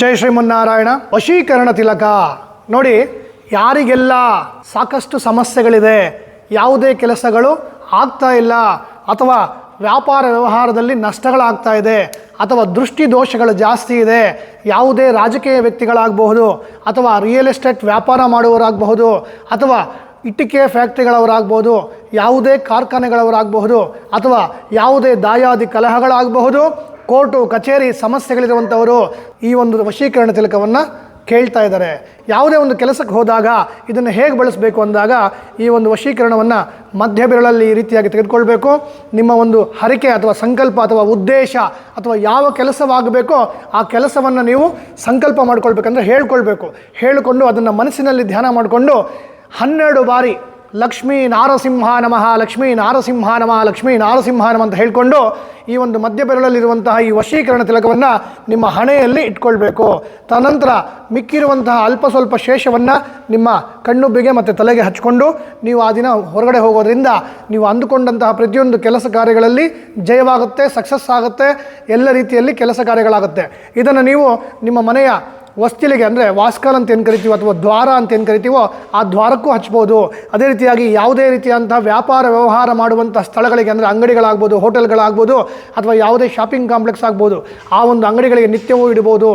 ಜೈ ಶ್ರೀಮನ್ನಾರಾಯಣ, ವಶೀಕರಣ ತಿಲಕ. ನೋಡಿ, ಯಾರಿಗೆಲ್ಲ ಸಾಕಷ್ಟು ಸಮಸ್ಯೆಗಳಿದೆ, ಯಾವುದೇ ಕೆಲಸಗಳು ಆಗ್ತಾ ಇಲ್ಲ, ಅಥವಾ ವ್ಯಾಪಾರ ವ್ಯವಹಾರದಲ್ಲಿ ನಷ್ಟಗಳಾಗ್ತಾ ಇದೆ, ಅಥವಾ ದೃಷ್ಟಿ ದೋಷಗಳು ಜಾಸ್ತಿ ಇದೆ, ಯಾವುದೇ ರಾಜಕೀಯ ವ್ಯಕ್ತಿಗಳಾಗಬಹುದು, ಅಥವಾ ರಿಯಲ್ ಎಸ್ಟೇಟ್ ವ್ಯಾಪಾರ ಮಾಡುವವರಾಗಬಹುದು, ಅಥವಾ ಇಟ್ಟಿಗೆ ಫ್ಯಾಕ್ಟ್ರಿಗಳವರಾಗಬಹುದು, ಯಾವುದೇ ಕಾರ್ಖಾನೆಗಳವರಾಗಬಹುದು, ಅಥವಾ ಯಾವುದೇ ದಾಯಾದಿ ಕಲಹಗಳಾಗಬಹುದು ಕೋರ್ಟು, ಕಚೇರಿ ಸಮಸ್ಯೆಗಳಿರುವಂಥವರು ಈ ಒಂದು ವಶೀಕರಣ ತಿಲಕವನ್ನು ಕೇಳ್ತಾ ಇದ್ದಾರೆ. ಯಾವುದೇ ಒಂದು ಕೆಲಸಕ್ಕೆ ಹೋದಾಗ ಇದನ್ನು ಹೇಗೆ ಬಳಸಬೇಕು ಅಂದಾಗ ಈ ಒಂದು ವಶೀಕರಣವನ್ನು ಮಧ್ಯ ಬೆರಳಲ್ಲಿ ಈ ರೀತಿಯಾಗಿ ತೆಗೆದುಕೊಳ್ಬೇಕು. ನಿಮ್ಮ ಒಂದು ಹರಿಕೆ ಅಥವಾ ಸಂಕಲ್ಪ ಅಥವಾ ಉದ್ದೇಶ ಅಥವಾ ಯಾವ ಕೆಲಸವಾಗಬೇಕೋ ಆ ಕೆಲಸವನ್ನು ನೀವು ಸಂಕಲ್ಪ ಮಾಡ್ಕೊಳ್ಬೇಕಂದ್ರೆ ಹೇಳ್ಕೊಳ್ಬೇಕು. ಹೇಳಿಕೊಂಡು ಅದನ್ನು ಮನಸ್ಸಿನಲ್ಲಿ ಧ್ಯಾನ ಮಾಡಿಕೊಂಡು ಹನ್ನೆರಡು ಬಾರಿ ಲಕ್ಷ್ಮೀ ನಾರಸಿಂಹ ನಮಃ, ಲಕ್ಷ್ಮೀ ನಾರಸಿಂಹ ನಮಃ, ಲಕ್ಷ್ಮೀ ನಾರಸಿಂಹ ನಮ ಅಂತ ಹೇಳಿಕೊಂಡು ಈ ಒಂದು ಮಧ್ಯ ಬೆರಳಲ್ಲಿರುವಂತಹ ಈ ವಶೀಕರಣ ತಿಲಕವನ್ನು ನಿಮ್ಮ ಹಣೆಯಲ್ಲಿ ಇಟ್ಕೊಳ್ಬೇಕು. ತನಂತರ ಮಿಕ್ಕಿರುವಂತಹ ಅಲ್ಪ ಸ್ವಲ್ಪ ಶೇಷವನ್ನು ನಿಮ್ಮ ಕಣ್ಣುಬ್ಬಿಗೆ ಮತ್ತು ತಲೆಗೆ ಹಚ್ಕೊಂಡು ನೀವು ಆ ದಿನ ಹೊರಗಡೆ ಹೋಗೋದ್ರಿಂದ ನೀವು ಅಂದುಕೊಂಡಂತಹ ಪ್ರತಿಯೊಂದು ಕೆಲಸ ಕಾರ್ಯಗಳಲ್ಲಿ ಜಯವಾಗುತ್ತೆ, ಸಕ್ಸಸ್ ಆಗುತ್ತೆ, ಎಲ್ಲ ರೀತಿಯಲ್ಲಿ ಕೆಲಸ ಕಾರ್ಯಗಳಾಗುತ್ತೆ. ಇದನ್ನು ನೀವು ನಿಮ್ಮ ಮನೆಯ ವಸ್ತಿಲಿಗೆ ಅಂದರೆ ವಾಸ್ಕಲ್ ಅಂತ ಏನು ಕರಿತೀವೋ ಅಥವಾ ದ್ವಾರ ಅಂತ ಏನು ಕರಿತೀವೋ ಆ ದ್ವಾರಕ್ಕೂ ಹಚ್ಬೋದು. ಅದೇ ರೀತಿಯಾಗಿ ಯಾವುದೇ ರೀತಿಯಾದಂಥ ವ್ಯಾಪಾರ, ವ್ಯವಹಾರ ಮಾಡುವಂಥ ಸ್ಥಳಗಳಿಗೆ ಅಂದರೆ ಅಂಗಡಿಗಳಾಗ್ಬೋದು, ಹೋಟೆಲ್ಗಳಾಗ್ಬೋದು ಅಥವಾ ಯಾವುದೇ ಶಾಪಿಂಗ್ ಕಾಂಪ್ಲೆಕ್ಸ್ ಆಗ್ಬೋದು, ಆ ಒಂದು ಅಂಗಡಿಗಳಿಗೆ ನಿತ್ಯವೂ ಇಡ್ಬೋದು.